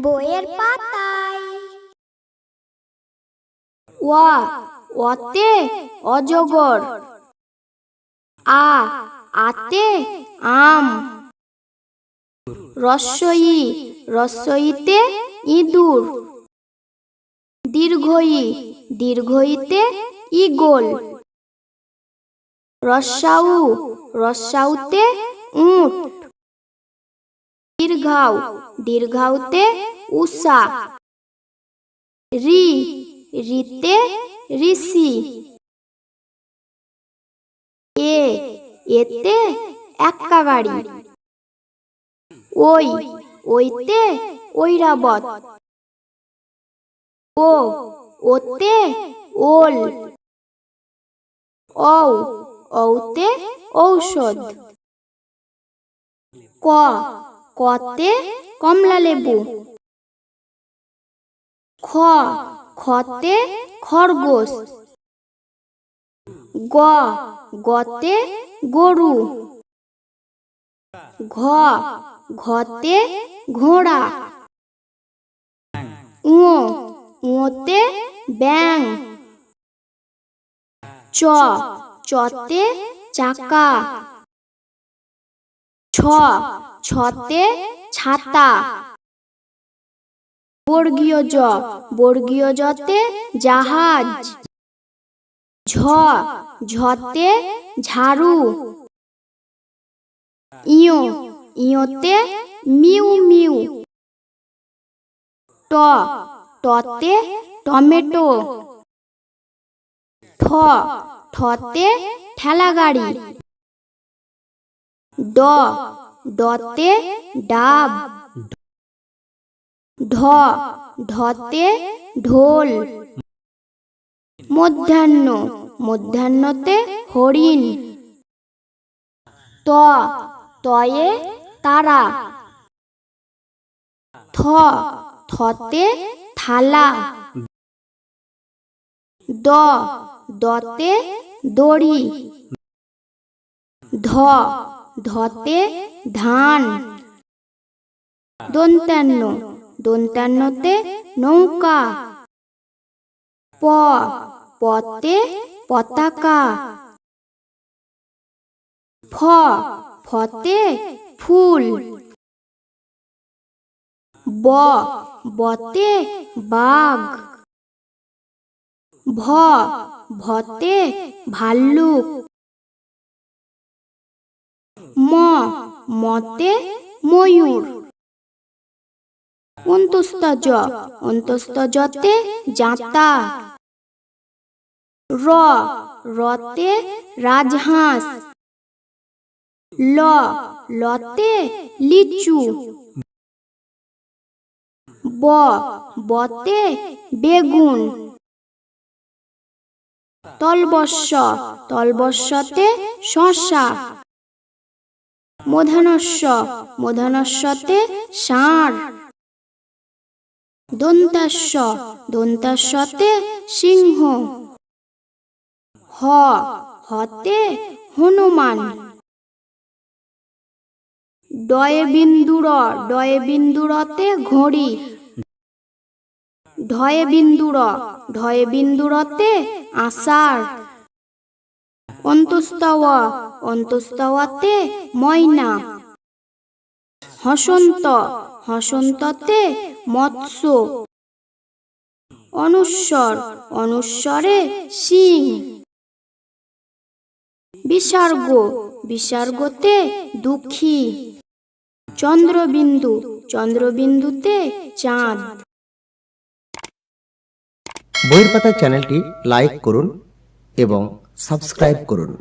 বইয়ের পাতায়। ওয়া, ওয়াতে অজগর। আ, আতে আম। রস্বই রস্বইতে ইঁদুর। দীর্ঘই, দীর্ঘইতে ইগোল রস্যাউ রস্যাউতে উট। দীর্ঘাউ দীর্ঘাউতে উষা। রি, রিতে ঋষি। এ, এতে এক্কা গাড়ি ওই, ওইতে ঐরাবত। ও, ওতে ওল। ঔ, ঔতে ঔষধ। ক কতে কমলা লেবু। খ, খতে খরগোশ। গ, গতে গরু। ঘ, ঘতে ঘোড়া। উ উতে ব্যাং চ, চতে চাকা। ছ, ছতে ছাতা। বর্গীয় জ, বর্গীয় জতে জাহাজ। ঝ, ঝতে ঝাড়ু। ইয়, ইয়তে মিউ মিউ। ট, টতে টমেটো। ঠ ঠতে ঠেলা গাড়ি ড ডতে ডাব, ঢ ঢতে ঢোল, মধ্যাহ্ন, মধ্যাহ্নতে হরিণ, ত, তয়ে তারা, থ, থতে থালা, দ, দতে দড়ি, ধ ধতে ধান। দন্তান্ন। দন্তান্নতে নৌকা। প। পতে পতাকা। ফ। ফতে ফুল। ব। বতে বাঘ। ভ। ভতে ভাল্লুক। মতে ময়ূর। অন্তস্তজ অন্তস্তজতে জাতা র, রতে রাজহাঁস। ল, লতে লিচু। ব, বতে বেগুন। তলবস্য, তলবস্যতে শশা। মধানস্য, মধানস্যতে ষাঁড় দন্তাস্য, দন্তাস্যতে সিংহ। হ, হতে হনুমান। ডয়ে বিন্দুর ডয়ে বিন্দুরতে ঘড়ি। ঢয়ে বিন্দুর ঢয়ে বিন্দুরতে আষাঢ়। অন্তস্তব অন্তস্তবতে ময়না। হসন্ত, হসন্ততে মৎস্য। অনুস্বর, অনুস্বরে সিং বিসর্গ বিসর্গতে দুঃখী। চন্দ্রবিন্দু, চন্দ্রবিন্দুতে চাঁদ। বইয়ের পাতা চ্যানেলটি লাইক করুন এবং সাবস্ক্রাইব করুন।